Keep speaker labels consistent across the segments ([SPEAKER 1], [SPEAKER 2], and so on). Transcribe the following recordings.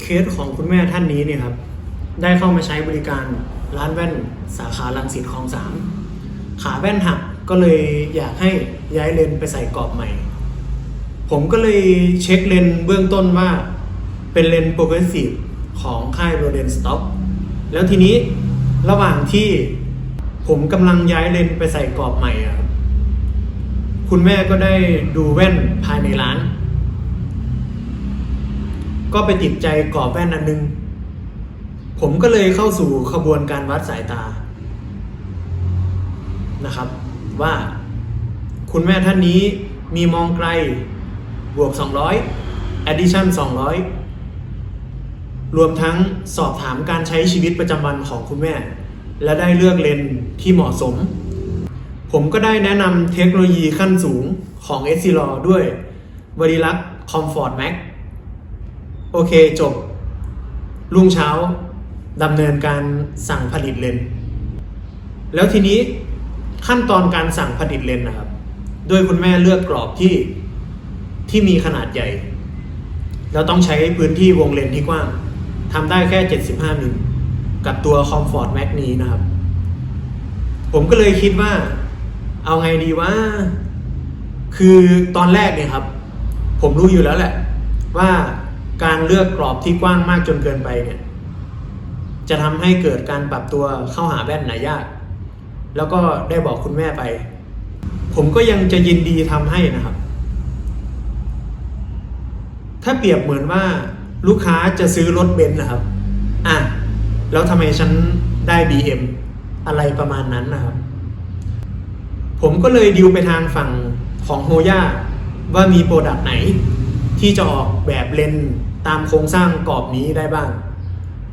[SPEAKER 1] เคสของคุณแม่ท่านนี้เนี่ยครับ ได้เข้ามาใช้บริการร้านแว่นสาขาลังสิตคลองสามขาแว่นหักก็เลยอยากให้ย้ายเลนส์ไปใส่กรอบใหม่ ผมก็เลยเช็คเลนส์เบื้องต้นว่า เป็นเลนส์โปรเกรสซีฟของค่ายโรเดนสต็อกแล้วทีนี้ระหว่างที่ผมกำลังย้ายเลนส์ไปใส่กรอบใหม่อะ คุณแม่ก็ได้ดูแว่นภายในร้าน ก็ไปติดใจกรอบแว่นอันนึง ผมก็เลยเข้าสู่ขบวนการวัดสายตานะครับ ว่าคุณแม่ท่านนี้มีมองไกลบวก 200 addition 200 รวมทั้งสอบถามการใช้ชีวิตประจำวันของคุณแม่ และได้เลือกเลนที่เหมาะสม ผมก็ได้แนะนำเทคโนโลยีขั้นสูงของ s c l o ด้วย v e r i l u x Comfort Max โอเคจบ รุ่งเช้าดำเนินการสั่งผลิตเลนส์แล้วทีนี้ขั้นตอนการสั่งผลิตเลนส์นะครับ โดยคุณแม่เลือกกรอบที่ที่มีขนาดใหญ่ แล้วต้องใช้พื้นที่วงเลนส์ที่กว้างทำได้แค่ 75มิลกับตัว Comfort Max นี้นะครับ ผมก็เลยคิดว่า เอาไงดีว่า คือตอนแรกเนี่ยครับ ผมรู้อยู่แล้วแหละ ว่าการเลือกกรอบที่กว้างมากจนเกินไปเนี่ย จะทำให้เกิดการปรับตัวเข้าหาแว่นหนายาก แล้วก็ได้บอกคุณแม่ไป ผมก็ยังจะยินดีทำให้นะครับ ถ้าเปรียบเหมือนว่าลูกค้าจะซื้อรถเบนซ์นะครับ อะ แล้วทำไมฉันได้ BM อะไรประมาณนั้นนะครับ ผมก็เลยดิวไปทางฝั่งของโฮย่าว่ามีโปรดักต์ไหน ที่จะออกแบบเลนตามโครงสร้างกรอบนี้ได้บ้าง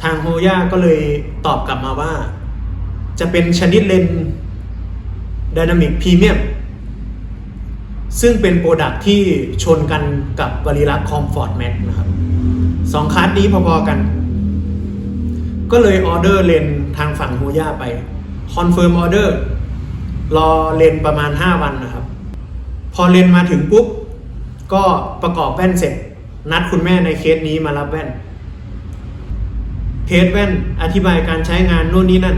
[SPEAKER 1] ทางโฮย่าก็เลยตอบกลับมาว่า จะเป็นชนิดเลนส์ Dynamic Premium ซึ่งเป็นโปรดักต์ที่ชนกันกับ v a r i l u x Comfort Max นะครับสองคลาสนี้พอๆกัน ก็เลยออเดอร์เลนทางฝั่งโฮย่าไปคอนเฟิร์มออเดอร์ รอเลนประมาณ 5 วันนะครับ พอเลนมาถึงปุ๊บ ก็ประกอบแว่นเสร็จ นัดคุณแม่ในเคสนี้มารับแว่น เทสแว่นอธิบายการใช้งานโน่นนี่นั่น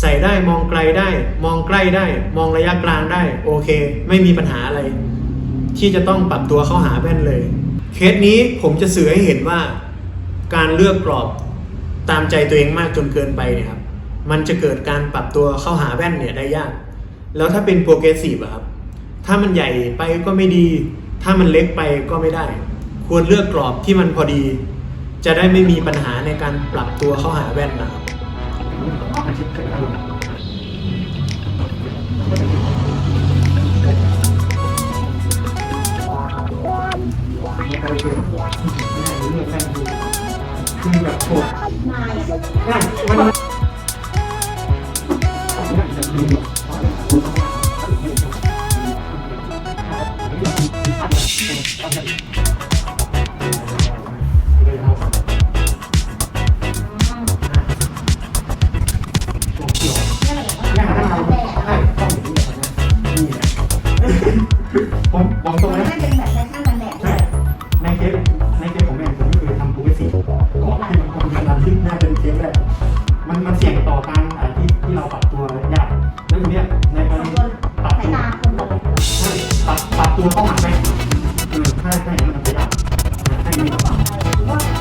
[SPEAKER 1] ใส่ได้มองไกลได้ มองใกล้ได้ มองระยะกลางได้ โอเค ไม่มีปัญหาอะไร ที่จะต้องปรับตัวเข้าหาแว่นเลย เคสนี้ผมจะสื่อให้เห็นว่า การเลือกกรอบตามใจตัวเองมากจนเกินไปเนี่ยครับมันจะเกิดการปรับตัวเข้าหาแว่นเนี่ยได้ยาก แล้วถ้าเป็นโปรเกรสซีฟอะครับ ถ้ามันใหญ่ไปก็ไม่ดี ถ้ามันเล็กไปก็ไม่ได้ ควรเลือกกรอบที่มันพอดี จะได้ไม่มีปัญหาในการปรับตัวเข้าหาแว่นนะครับ
[SPEAKER 2] คือแบบโหดง่ายมัน ผมบอกตรงนะ
[SPEAKER 3] ให้เป็นแบบแฟชั่นแดด
[SPEAKER 2] ใช่ในเคสในเคสของแม่ผมก็คือทำปูเวสีของที่มันคงเป็นร้านที่เป็นเคสแหลมันมันเสี่ยงต่อการที่ที่เราปรับตัวยากแล้วทีเนี้ยในกรณี
[SPEAKER 3] ปรับตัว
[SPEAKER 2] ใช่ปรับปรับตัวเข้าหาแมใช่ใช่มันจะยากใช่ไห
[SPEAKER 3] ม